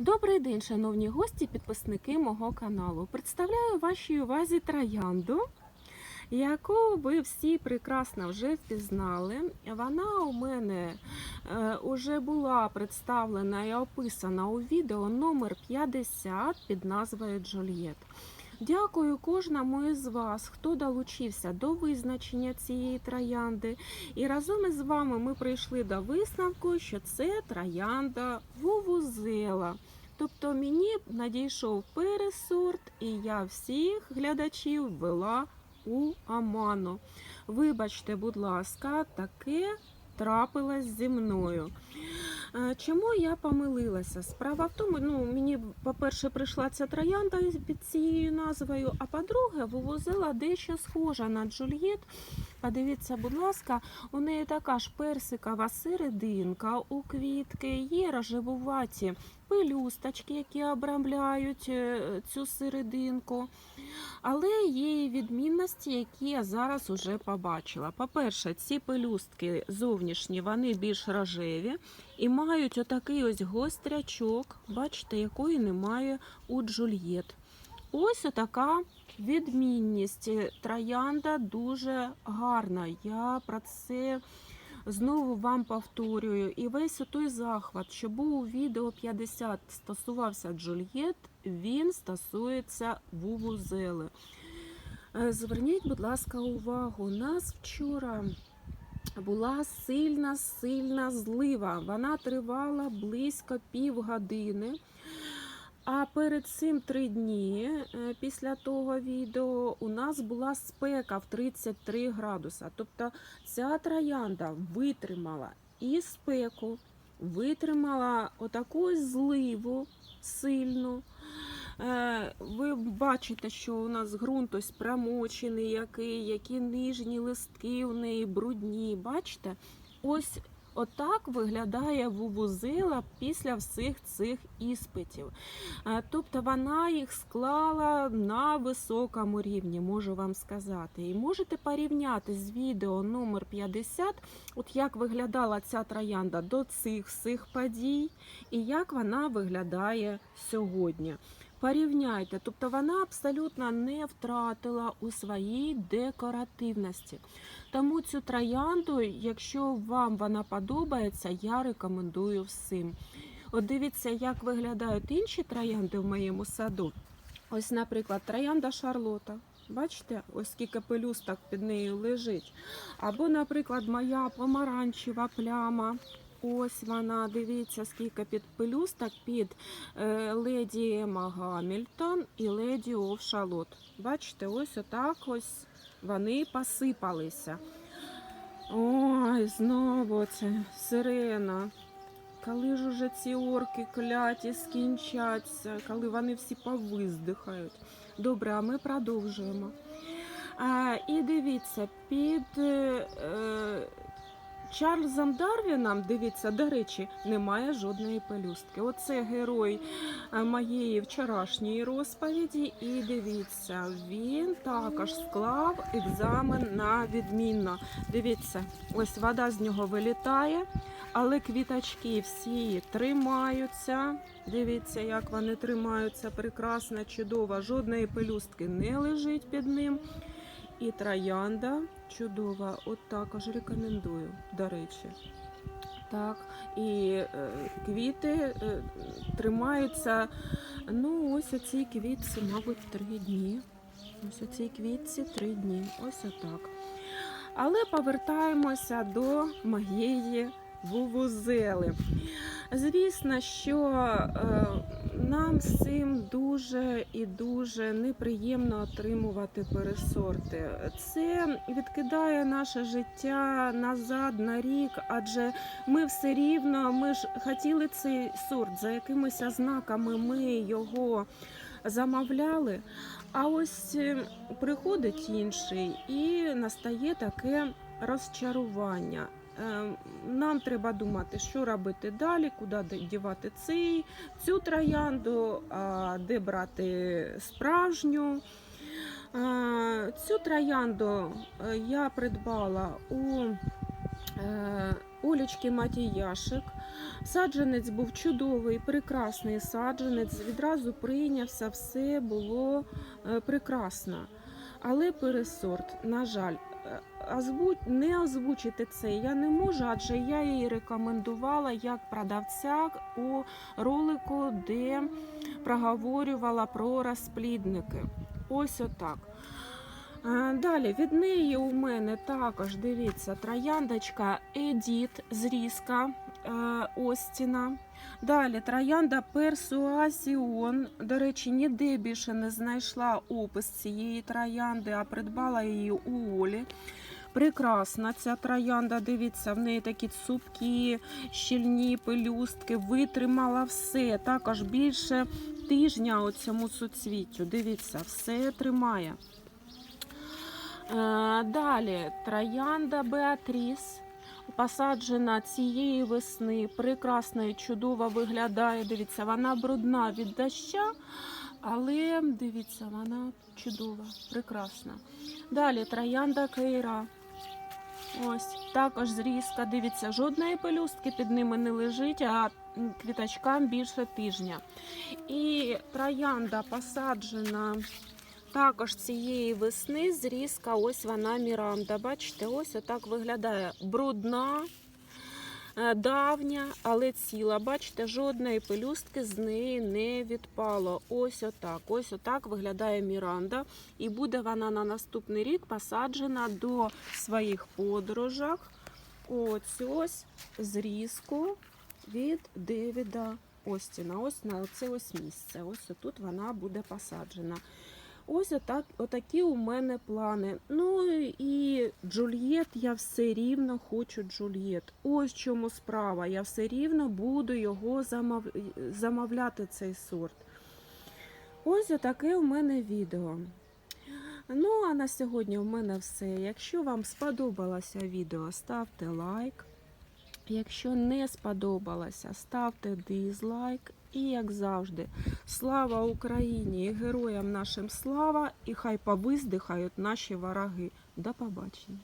Добрий день, шановні гості, підписники мого каналу. Представляю вашій увазі троянду, яку ви всі прекрасно вже впізнали. Вона у мене е, уже була представлена і описана у відео номер 50 під назвою Джульєт. Дякую кожному із вас, хто долучився до визначення цієї троянди. І разом із вами ми прийшли до висновку, що це троянда Вувузела. Тобто мені надійшов пересорт, і я всіх глядачів ввела у Аману. Вибачте, будь ласка, таке трапилось зі мною. Чому я помилилася? Справа в тому, ну мені, по-перше, прийшла ця троянда під цією назвою, а по-друге, вивозила дещо схожа на Джульєт. Подивіться, будь ласка, у неї така ж персикова серединка у квітки, є рожевуваті пелюсточки, які обрамляють е, цю серединку. Але є і відмінності, які я зараз уже побачила. По-перше, ці пелюстки зовнішні, вони більш рожеві і мають отакий ось гострячок, бачите, якої немає у Джульєт. Ось отака відмінність. Троянда дуже гарна. Я про це знову вам повторюю. І весь той захват, що був у відео 50 стосувався Джульєт, він стосується Вувузели. Е, Зверніть, будь ласка, увагу. У нас вчора була сильна, сильна злива. Вона тривала близько півгодини. А перед цим три дні е, після того відео у нас була спека в 33 градуса. Тобто ця троянда витримала і спеку, витримала отаку зливу сильну. Е, Ви бачите, що у нас ґрунт ось промочений, який, які нижні листки у неї брудні. Бачите? Ось отак виглядає вувузила після всіх цих іспитів. Е, Тобто вона їх склала на високому рівні, можу вам сказати. І можете порівняти з відео номер 50, от як виглядала ця троянда до цих всіх подій, і як вона виглядає сьогодні. Порівняйте, тобто вона абсолютно не втратила у своїй декоративності. Тому цю троянду, якщо вам вона подобається, я рекомендую всім. От дивіться, як виглядають інші троянди в моєму саду. Ось, наприклад, троянда Шарлота. Бачите, ось скільки пелюсток під нею лежить. Або, наприклад, моя помаранчева пляма. Ось вона, дивіться, скільки під пелюсток під е, леді Ема Гамільтон і леді Оф Шалот. Бачите, ось отак ось вони посипалися. Ой, знову це сирена. Коли ж уже ці орки кляті скінчаться, коли вони всі повиздихають. Добре, а ми продовжуємо. А, і дивіться, під е, Чарльзом Дарвіном, дивіться, до речі, немає жодної пелюстки. Оце герой е, моєї вчорашньої розповіді. І дивіться, він також склав екзамен на відмінно. Дивіться, ось вода з нього вилітає, але квіточки всі тримаються. Дивіться, як вони тримаються прекрасно, чудово. Жодної пелюстки не лежить під ним. І троянда чудова, от також рекомендую, до речі. Так, і е, квіти е, тримаються, ну, ось у квітці, мабуть, три дні. Ось у квітці три дні. Ось отак. Але повертаємося до моєї вувузели. Звісно, що е, нам з цим дуже і дуже неприємно отримувати пересорти. Це відкидає наше життя назад на рік, адже ми все рівно, ми ж хотіли цей сорт, за якимись знаками ми його замовляли. А ось е, приходить інший і настає таке розчарування. Е, Нам треба думати, що робити далі, куди дівати цей, цю троянду, де брати справжню. Цю троянду е, я придбала у е, Олічки Матіяшик. Саджанець був чудовий, прекрасний саджанець. Відразу прийнявся, все було е, прекрасно. Але пересорт, на жаль, е, озву... не озвучити це я не можу, адже я її рекомендувала як продавця у ролику, де проговорювала про розплідники. Ось отак. Е, Далі від неї у мене також дивіться трояндочка Едіт зрізка Остіна. Далі троянда Персуасіон. До речі, ніде більше не знайшла опис цієї троянди, а придбала її у Олі. Прекрасна ця троянда, дивіться, в неї такі цупкі, щільні пелюстки, витримала все. Також більше тижня у цьому суцвіттю. Дивіться, все тримає. Е, Далі троянда Беатріс. Посаджена цієї весни, прекрасно і чудово виглядає. Дивіться, вона брудна від доща, але дивіться, вона чудова, прекрасна. Далі троянда Кейра. Ось також зрізка. Дивіться, жодної пелюстки під ними не лежить, а квіточкам більше тижня. І троянда посаджена також цієї весни зрізка, ось вона Міранда. Бачите, ось отак виглядає брудна, е, давня, але ціла. Бачите, жодної пелюстки з неї не відпало. Ось отак. Ось отак виглядає Міранда. І буде вона на наступний рік посаджена до своїх подорожах. Ось ось зрізку від Девіда Остіна. Ось на це ось місце. Ось тут вона буде посаджена. Ось отак, отакі у мене плани. Ну і Джульєт, я все рівно хочу Джульєт. Ось чому справа. Я все рівно буду його замов... замовляти, цей сорт. Ось отаке у мене відео. Ну, а на сьогодні у мене все. Якщо вам сподобалося відео, ставте лайк. Якщо не сподобалося, ставте дизлайк. І як завжди, слава Україні і героям нашим слава, і хай повиздихають наші вороги. До побачення.